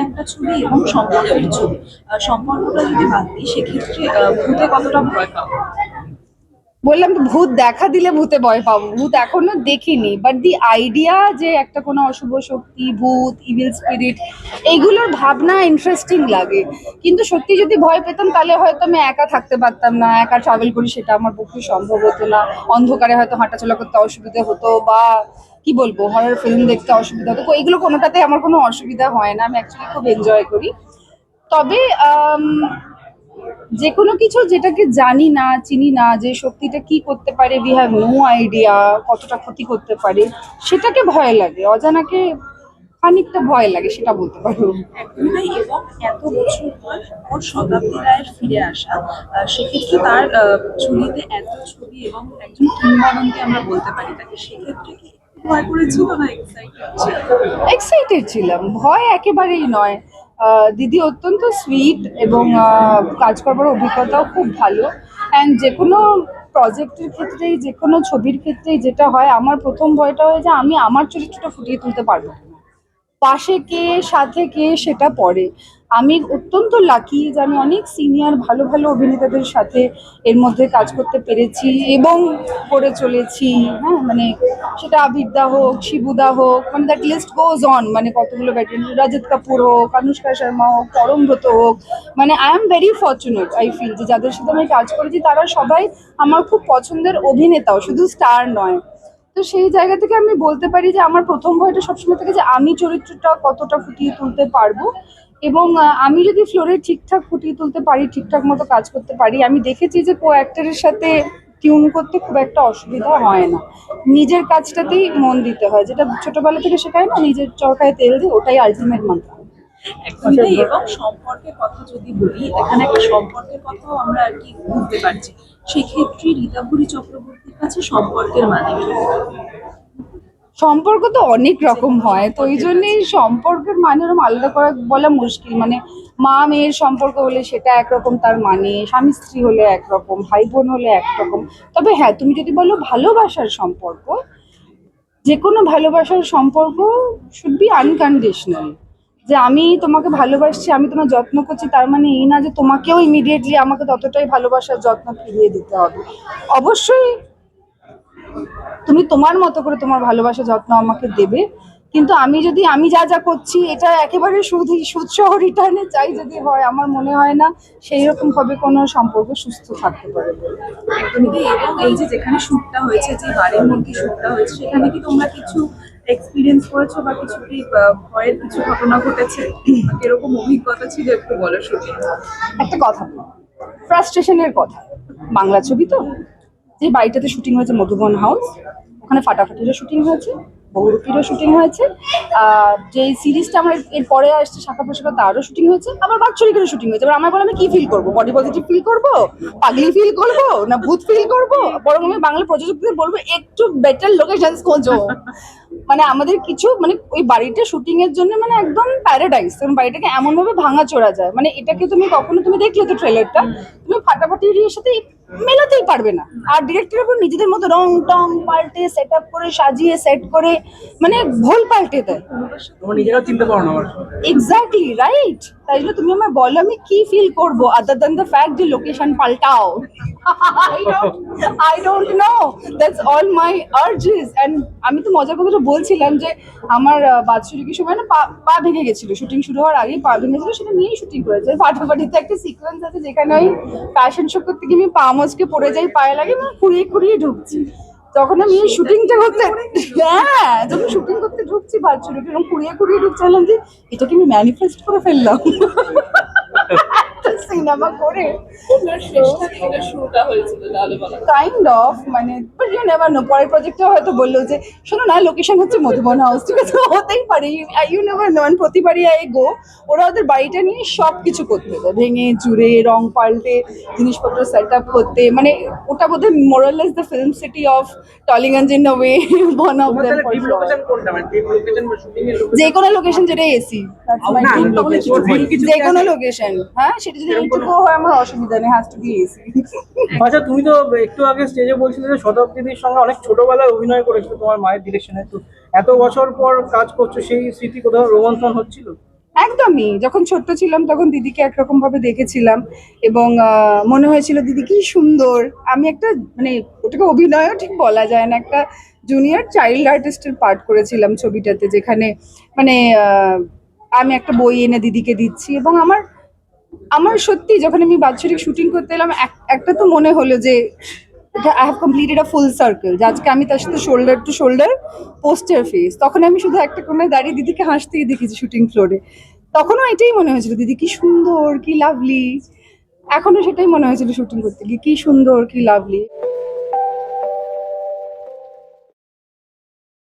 একটা ছবি এবং সম্পর্কের ছবি। সম্পর্কটা যদি বাদ দিই সেক্ষেত্রে ভূতে কতটা ভয় পাবো? বললাম, ভূত দেখা দিলে ভূতে ভয় পাবো। ভূত এখনও দেখিনি বাট দি আইডিয়া যে একটা কোনো অশুভ শক্তি, ভূত ইভিল স্পিরিট এইগুলোর ভাবনা ইন্টারেস্টিং লাগে। কিন্তু সত্যি যদি ভয় পেতাম, তাহলে হয়তো আমি একা থাকতে পারতাম না। একা ট্রাভেল করি, সেটা আমার পক্ষে সম্ভব হতো না। অন্ধকারে হয়তো হাঁটাচলা করতে অসুবিধা হতো বা কি বলব হরার ফিল্ম দেখতে অসুবিধা হতো। এইগুলো কোনোটাতে আমার কোনো অসুবিধা হয় না। আমি অ্যাকচুয়ালি খুব এনজয় করি। তবে যে কোনো কিছু যেটাকে জানি না চিনি না যে শক্তিটা কি করতে পারে উই হ্যাভ নো আইডিয়া কতটা ক্ষতি করতে পারে সেটাকে ভয় লাগে অজানাকে খানিকটা ভয় লাগে সেটা বলতে পারো। একদমই এবং এত বছর পর ওর শতাব্দী রায়ের ফিরে আসা সেক্ষেত্রে তার ঝুলিতে এত ছবি এবং একজন কিংবদন্তি আমরা বলতে পারি তাকে সেক্ষেত্রে কি ভয় করেছিল না এক্সাইটেড ছিল এক্সাইটেড ছিলাম ভয় একেবারেই নয়। দিদি অত্যন্ত সুইট এবং কাজ করবার অভিজ্ঞতাও খুব ভালো অ্যান্ড যে কোনো প্রজেক্টের ক্ষেত্রেই, যে কোনো ছবির ক্ষেত্রেই যেটা হয়, আমার প্রথম ভয়টা হয় যে আমি আমার চরিত্রটা ফুটিয়ে তুলতে পারব। পাশে কে, সাথে কে সেটা পরে আমি অত্যন্ত লাকি যে আমি অনেক সিনিয়র ভালো ভালো অভিনেতাদের সাথে এর মধ্যে কাজ করতে পেরেছি এবং করে চলেছি। হ্যাঁ মানে সেটা আবিদ্যা হোক, শিবুদা হোক মানে দ্যাট লিস্ট গোজ অন মানে কতগুলো ভেটেরান রাজিত কাপুর হোক অনুষ্কা শর্মা হোক পরমব্রত হোক মানে I am very fortunate I feel যে যাদের সাথে আমি কাজ করেছি তারা সবাই আমার খুব পছন্দের অভিনেতাও, শুধু স্টার নয়। তো সেই জায়গা থেকে আমি বলতে পারি যে আমার প্রথম ভয়টা সবসময় থেকে যে আমি চরিত্রটা কতটা ফুটিয়ে তুলতে পারব। এবং আমি যদি ফ্লোরে ঠিকঠাক ফুটিয়ে তুলতে পারি ঠিকঠাক মতো কাজ করতে পারি আমি দেখেছি যে কো অ্যাক্টরের সাথে টিউন করতে খুব একটা অসুবিধা হয় না। নিজের কাজটাতেই মন দিতে হয়। যেটা ছোটবেলা থেকে শেখায় না নিজের চরকায় তেল দিয়ে ওটাই আলটিমেট মন্ত্র একদমই এবং সম্পর্কের কথা যদি বলি এখানে একটা সম্পর্কের কথাও আমরা আর কি বুঝতে পারছি। সেক্ষেত্রে রীতাভরি চক্রবর্তীর কাছে সম্পর্কের মানে? সম্পর্ক তো অনেক রকম হয় তো ওই জন্যই সম্পর্কের মানে ওরকম আলাদা করা বলা মুশকিল। মানে মা মেয়ের সম্পর্ক হলে সেটা একরকম তার মানে স্বামী স্ত্রী হলে একরকম ভাই বোন হলে একরকম। তবে হ্যাঁ তুমি যদি বলো ভালোবাসার সম্পর্ক যে কোনো ভালোবাসার সম্পর্ক শুড বি আনকন্ডিশনাল যে আমি তোমাকে ভালোবাসছি আমি তোমার যত্ন করছি তার মানে এই না যে তোমাকেও ইমিডিয়েটলি আমাকে ততটাই ভালোবাসার যত্ন ফিরিয়ে দিতে হবে। অবশ্যই তুমি তোমার মতো করে তোমার ভালোবাসা যত্ন আমাকে দেবে। কিন্তু আমি যদি আমি যা যা করছি এটা একেবারে সুদ সুদসহ রিটার্নে চাই যদি হয় আমার মনে হয় না সেই রকম ভাবে কোনো সম্পর্ক সুস্থ থাকতে পারে। এবং এই যে যেখানে শুটটা হয়েছে যে বাড়ির মধ্যে শুটটা হয়েছে সেখানে কি তোমরা কিছু এক্সপিরিয়েন্স করেছ বা কিছু কি ভয়ের কিছু ঘটনা ঘটেছে? এরকম অভিজ্ঞতা ছিল একটু বলো শুনি। একটা কথা ফ্রাস্ট্রেশনের কথা। বাংলা ছবি তো? যে বাড়িটাতে শুটিং হয়েছে মধুবন হাউস ওখানে ফাটাফাটিরও শুটিং হয়েছে, বহুরূপীরও শুটিং হয়েছে যে সিরিজটা আমার এর পরে আসছে শাখা প্রশাখা তারও শুটিং হয়েছে, আবার বাচ্চরিকেরও শুটিং হয়েছে, এবার আমার বলে আমি কি ফিল করব? বডি পজিটিভ ফিল করব? পাগলি ফিল করব? না ভূত ফিল করব? বরং আমি বাংলা প্রযোজকদের বলব, একটু বেটার লোকেশন খোঁজো। মানে আমাদের কিছু মানে ওই বাড়িটা শুটিং এর জন্য মানে একদম প্যারাডাইস কারণ বাড়িটাকে এমন ভাবে ভাঙা চোরা যায়। মানে এটাকে তুমি কখনো, তুমি দেখলে তো ট্রেলারটা তুমি ফাটাফাটির সাথে মেলাতেই পারবে না। আর ডিরেক্টর উপর নিজেদের মতো রং টং পাল্টে সেট আপ করে সাজিয়ে সেট করে মানে ভুল পাল্টে দেয়। তোমার নিজেরাও চিনতে পারো না এক্স্যাক্টলি রাইট তাই জন্য তুমি আমায় বলো, আমি কি ফিল করব আদার দ্যান দ্য ফ্যাক্ট যে location পাল্টাও? I don't know that's all my urges and আমি তো মজার কথাটা বলছিলাম যে আমার বাৎসরিকের সময় না পা ভেঙে গেছিল। শুটিং শুরু হওয়ার আগেই পা ভেঙেছিল, সেটা নিয়েই শুটিং করেছে। ফাটাফাটিতে একটা সিকোয়েন্স আছে যেখানে ওই ফ্যাশন শো করতে গিয়ে আমি পা মজকে পড়ে যাই, পায়ে লাগে মানে খুঁড়িয়ে খুঁড়িয়ে ঢুকছি। তখন আমি শুটিংটা করতে হ্যাঁ যখন শুটিং করতে ঢুকছি বাচ্চুরিকে এরকম কুড়িয়ে কুড়িয়ে ঢুকছিলাম যে, এটাকে আমি ম্যানিফেস্ট করে ফেললাম। সিনেমা করে শুরুটা হয়েছিল কাইন্ড অফ মানে বাট ইউ নেভার নো পরের প্রজেক্টে হয়তো বলল যে শোনো না লোকেশন হচ্ছে মধুবন হাউস ঠিক আছে? হতেই পারে ইউ নেভার নো প্রতিবারই আই গো ওরা ওদের বাড়িটা নিয়ে সব কিছু করতে দেয় ভেঙে চুরে রং পাল্টে জিনিসপত্র সেট আপ করতে মানে ওটা বোধহয় more or less the film city of Tollygunge in way one of them মানে এর যে কোনো লোকেশন যেটা এসি না, dream যে কোনো লোকেশন হ্যাঁ সেটা যদি এইটুকু হয় আমার অসুবিধা নেই হ্যাজ টু বি এসি আচ্ছা তুমি তো একটু আগে স্টেজে বলছিলে যে শতাব্দীর সঙ্গে অনেক ছোটবেলায় অভিনয় করেছ তোমার মায়ের ডিরেকশনে তো এত বছর পর কাজ করছ সেই স্মৃতি কোথাও রোমন্থন হচ্ছিল? একদমই। যখন ছোট্ট ছিলাম তখন দিদিকে একরকম ভাবে দেখেছিলাম এবং মনে হয়েছিল দিদি কি সুন্দর। আমি একটা মানে ওটাকে অভিনয়ও ঠিক বলা যায় না একটা জুনিয়র চাইল্ড আর্টিস্টের পার্ট করেছিলাম ছবিটাতে যেখানে মানে আমি একটা বই এনে দিদিকে দিচ্ছি এবং আমার আমার সত্যি যখন আমি বাৎসরিক শুটিং করতে এলাম, এক- একটা তো মনে হলো যে I have completed a full circle যে আজকে আমি তার সাথে shoulder to shoulder poster face তখন আমি শুধু একটা কোনায় দাঁড়িয়ে দিদিকে হাসতেই দেখেছি শুটিং ফ্লোরে তখনও এটাই মনে হয়েছিল, দিদি, কি সুন্দর, কি লাভলি এখনও সেটাই মনে হয়েছিল শুটিং করতে গিয়ে, কি সুন্দর, কি লাভলি